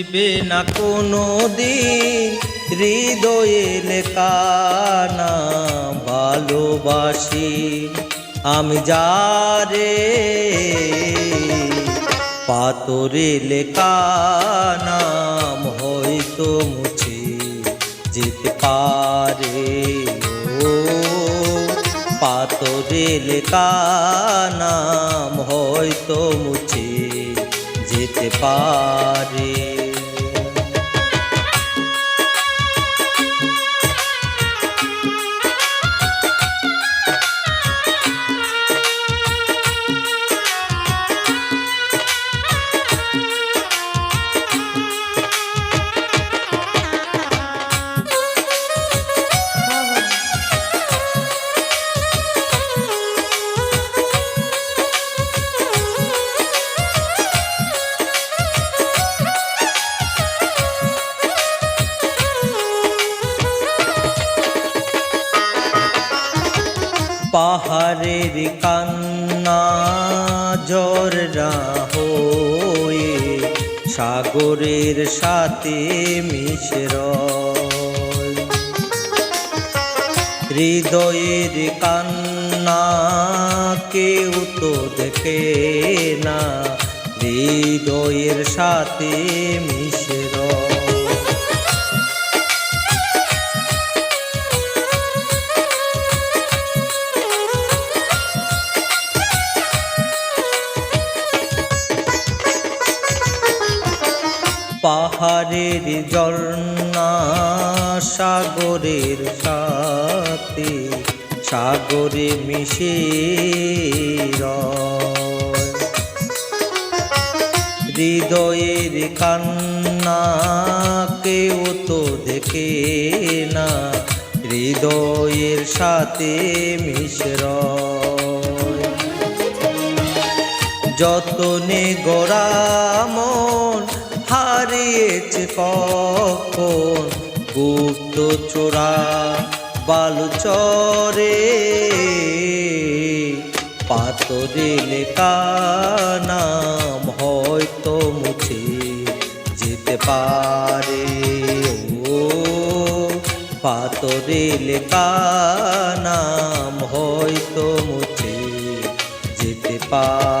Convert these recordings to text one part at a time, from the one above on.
মুছিবে না কোনো দিন হৃদয়ে লেখা নাম ভালোবাসি আমি যারে পাতরে লেখা নাম হয়তো মুছে যেতে পারে ও। পাতরে লেখা নাম হয়তো মুছে যেতে পারে। পাহাড়ের কান্না জররা হয়ে সাগরের সাথে মিশ্র হৃদয়ের কান্না কেউ তো দেখে না, হৃদয়ের সাথে মিশ্র পাহাড়ের ঝর্ণা, সাগরের সাথে, সাগরে মিশে। হৃদয়ের কান্না কেউ তো দেখে না, হৃদয়ের সাথে মিশ্র যতনে গোড়া মন হারিয়েছে কখন গুপ্ত চোরা বালুচরে। পাতরে লেখা নাম হয়তো মুছে যেতে পারে। ও পাতরে লেখা নাম হয়তো মুছে যেতে পারে।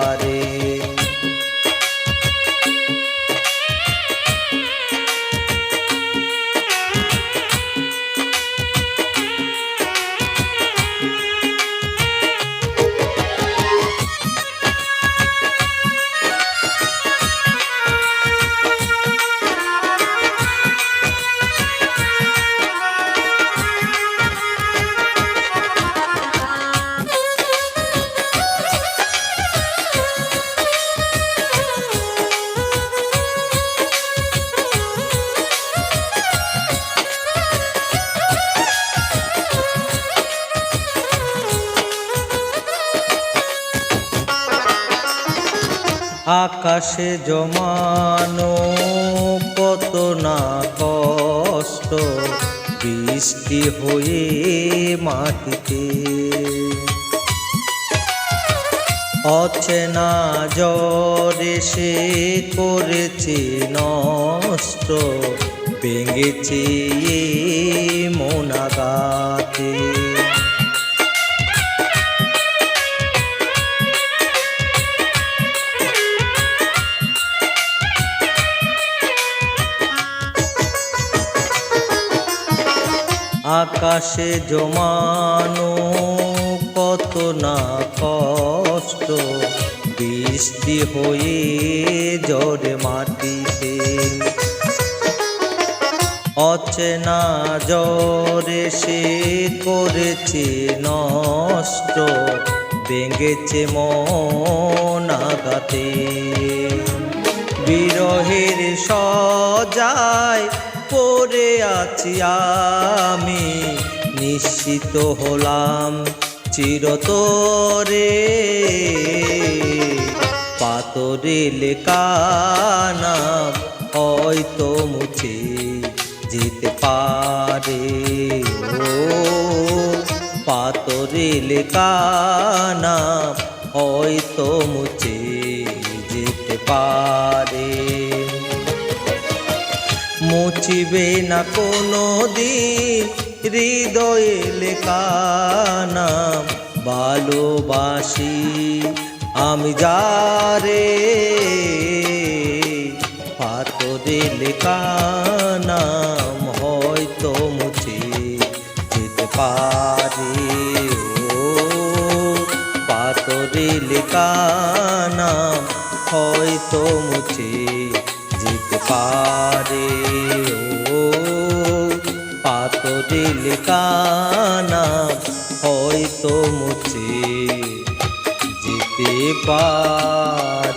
আকাশে জমানো কত না কষ্ট, বৃষ্টি হয়ে মাটিতে। অচেনা জ্বরে সে করেছে নষ্ট, ভেঙেছে মোনাগাতে। আকাশে জমানো কত না কষ্ট, বৃষ্টি হয়ে জড়ে মাটিতে। অচেনা জ্বরে সে করেছে নষ্ট, ভেঙেছে মন আঘাতে। বিরহের সজায় পড়ে আছি আমি, নিশ্চিত হলাম চিরতরে। পাতরে লেখা নাম হয়তো মুছে যেতে পারে। ও পাতরে লেখা নাম হয়তো মুছে যেতে পারে। মুছিবে না কোনো দিন হৃদয়ে লেখা নাম, ভালোবাসি আমি যারে। পাতরে লেখা নাম হয়তো মুছে যেতে পারে ও। পাতরে লেখা নাম হয়তো মুছে পারে। ও পাত লেখা নাম হয়তো মুছে যেতে পারে।